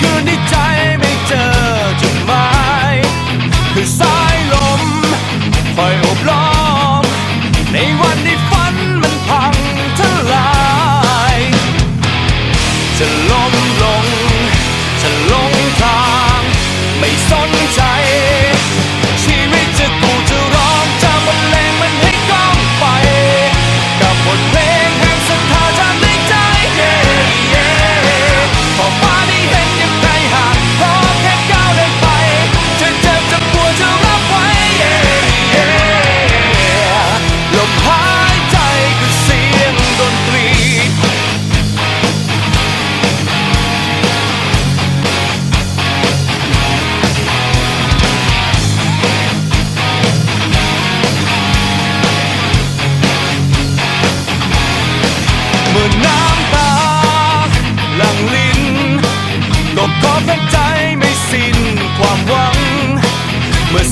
คืนที่ใจไม่เจอจุดหมายคือสายลมคออบล้อม ในวันที่ฝันมันพังทลายจะล้มลงจะลงทางไม่สน เมื่อน้ำตาหลั่งลิ้นก็ขอเพราะใจไม่สิ้นความหวัง เมื่อ